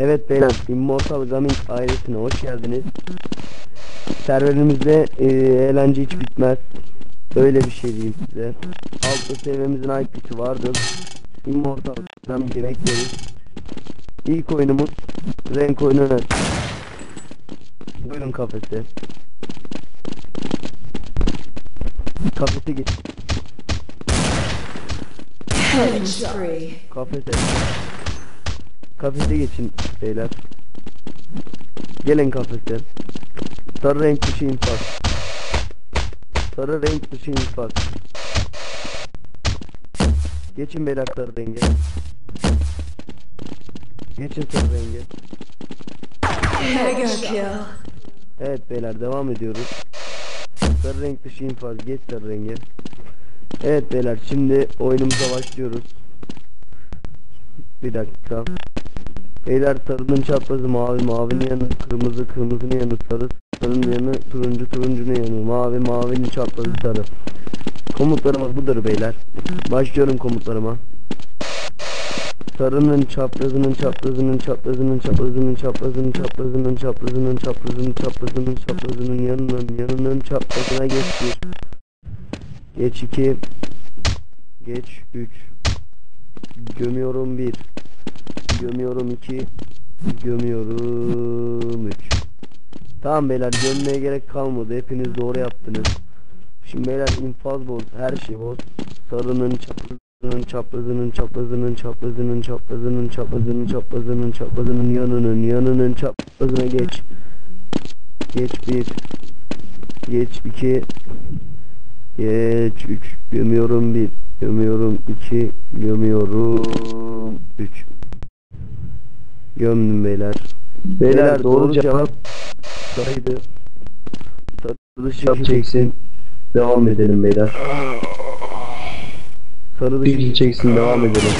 Evet beyler, Immortal Gaming ailesine hoş geldiniz. Serverimizde e, eğlence hiç bitmez. Öyle bir şey diyeyim size. Altta sevmemizin IP'si vardır. Immortal Gaming'e bekleriz. İlk oyunumuz renk oyunu. Buyurun kafese. Kafese git. Kafese. Kafese geçin beyler. Gelin kafese. Sarı renk dışı infaz. Sarı renk dışı infaz. Geçin beyler sarı renge. Geçin sarı kill. Evet beyler devam ediyoruz. Sarı renk dışı infaz. Geç sarı renge. Evet beyler şimdi oyunumuza başlıyoruz. Bir dakika. Beyler sarının çaprazı mavi, mavinin yanı kırmızı, kırmızının yanı sarı, sarının yanı turuncu, turuncunun yanı mavi, mavinin çaprazı sarı. Komutlarımız budur beyler. Başlıyorum komutlarıma. Sarının çaprazının çaprazının çaprazının çaprazının çaprazının çaprazının çaprazının çaprazının çaprazının çaprazının yanının yanının çaprazına geç bir. Geç iki. Geç üç. Gömüyorum bir. Gömüyorum iki. Gömüyorum üç. Tamam beyler gömmeye gerek kalmadı. Hepiniz doğru yaptınız. Şimdi beyler infaz boz. Her şey boz. Sarının çaprazının çaprazının çaprazının çaprazının çaprazının çaprazının çaprazının çaprazının yanının yanının çaprazına geç. Geç bir. Geç iki. Geç 3 gömüyorum 1 gömüyorum 2 gömüyorum 3 gömdüm beyler beyler doğru cevap saydı sarı dışı çeksin devam edelim beyler sarı dışı çeksin devam edelim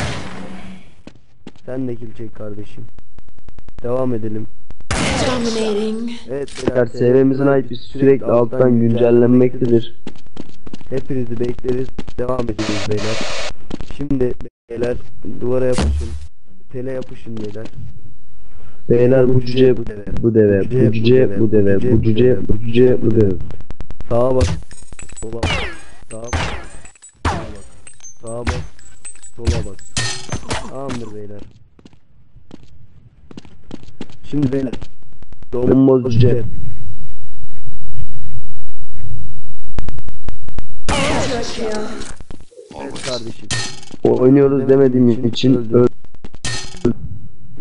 sen de kill çek kardeşim devam edelim Dominating. Evet beyler SV'mizin ait sürekli alttan güncellenmektedir. Hepinizi bekleriz. Devam ediyoruz beyler. Şimdi beyler duvara yapışın. Tele yapışın beyler. Beyler bu cüce bu deve, bu deve, bu cüce bu deve, bu cüce bu cüce bu deve. Sağa bak. Sola bak. Sağa bak. Sağa bak. Sağa bak. Sola bak. Tamamdır beyler. Şimdi beyler. Domboz cüce. Evet kardeşim. Oynuyoruz demediğim için öl.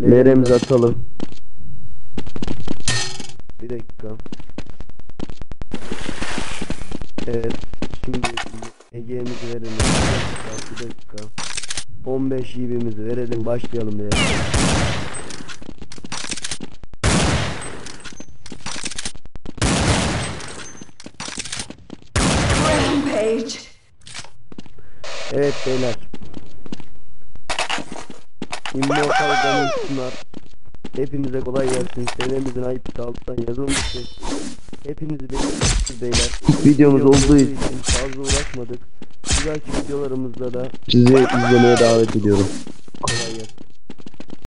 Leremizi atalım. Bir dakika. Evet. Şimdi Ege'mizi verelim. Bir dakika. Bir dakika. 15 yibimizi verelim. Başlayalım ya. Rampage. Evet beyler. Immortal sunar. Hepinize kolay gelsin. Sevmemizin ayıp alttan yazılmıştır. Hepinizi bekliyoruz beyler. Videomuz olduğu için fazla uğraşmadık. Güzelki videolarımızda da sizi izlemeye davet ediyorum.